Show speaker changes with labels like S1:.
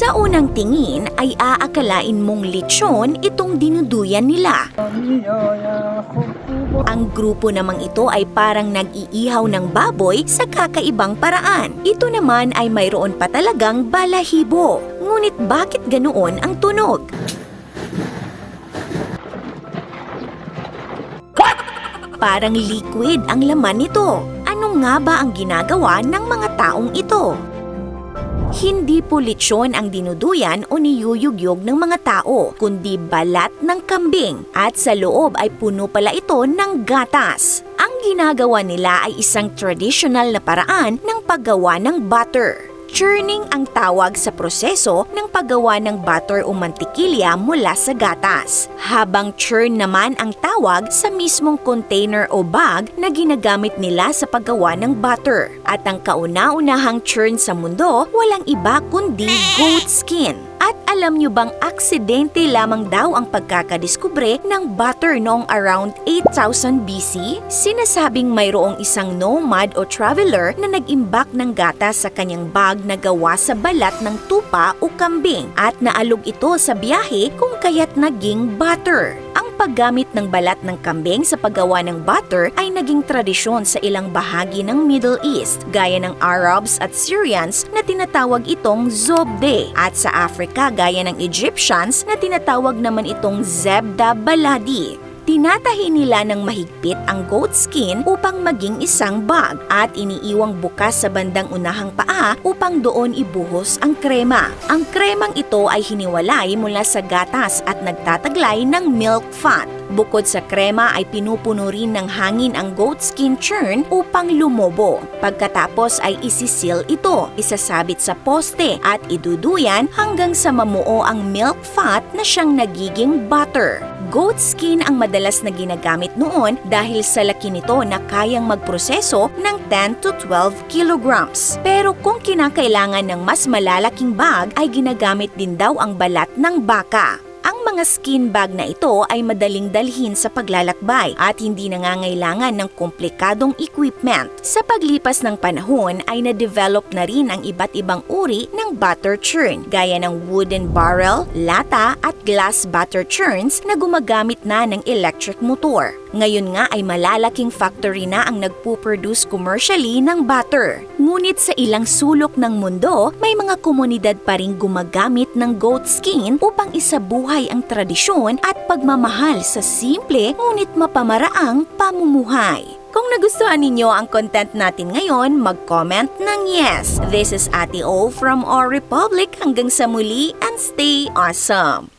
S1: Sa unang tingin ay aakalain mong lechon itong dinuduyan nila. Ang grupo namang ito ay parang nag-iihaw ng baboy sa kakaibang paraan. Ito naman ay mayroon pa talagang balahibo. Ngunit bakit ganoon ang tunog? Parang liquid ang laman nito. Ano nga ba ang ginagawa ng mga taong ito? Hindi po ang dinuduyan o niyuyugyog ng mga tao, kundi balat ng kambing at sa loob ay puno pala ito ng gatas. Ang ginagawa nila ay isang traditional na paraan ng paggawa ng butter. Churning ang tawag sa proseso ng paggawa ng butter o mantikilya mula sa gatas. Habang churn naman ang tawag sa mismong container o bag na ginagamit nila sa paggawa ng butter. At ang kauna-unahang churn sa mundo, walang iba kundi goat skin. At alam nyo bang aksidente lamang daw ang pagkakadiskubre ng butter noong around 8000 BC? Sinasabing mayroong isang nomad o traveler na nag-imbak ng gata sa kanyang bag na gawa sa balat ng tupa o kambing at naalog ito sa biyahe kung kaya't naging butter. Paggamit ng balat ng kambing sa paggawa ng butter ay naging tradisyon sa ilang bahagi ng Middle East, gaya ng Arabs at Syrians na tinatawag itong zobde, at sa Africa gaya ng Egyptians na tinatawag naman itong zebda baladi. Tinatahi nila ng mahigpit ang goat skin upang maging isang bag at iniiwang bukas sa bandang unahang paa upang doon ibuhos ang krema. Ang kremang ito ay hiniwalay mula sa gatas at nagtataglay ng milk fat. Bukod sa krema ay pinupuno rin ng hangin ang goat skin churn upang lumobo. Pagkatapos ay isisil ito, isasabit sa poste at iduduyan hanggang sa mamuo ang milk fat na siyang nagiging butter. Goat skin ang madalas na ginagamit noon dahil sa laki nito na kayang magproseso ng 10 to 12 kilograms. Pero kung kinakailangan ng mas malalaking bag ay ginagamit din daw ang balat ng baka. Mga skin bag na ito ay madaling dalhin sa paglalakbay at hindi nangangailangan ng komplikadong equipment. Sa paglipas ng panahon ay na-develop na rin ang iba't ibang uri ng butter churn gaya ng wooden barrel, lata at glass butter churns na gumagamit na ng electric motor. Ngayon nga ay malalaking factory na ang nagpo-produce commercially ng butter. Ngunit sa ilang sulok ng mundo, may mga komunidad pa rin gumagamit ng goat skin upang isabuhay ang tradisyon at pagmamahal sa simple ngunit mapamaraang pamumuhay. Kung nagustuhan ninyo ang content natin ngayon, mag-comment ng yes. This is Ate O from Our Republic. Hanggang sa muli and stay awesome!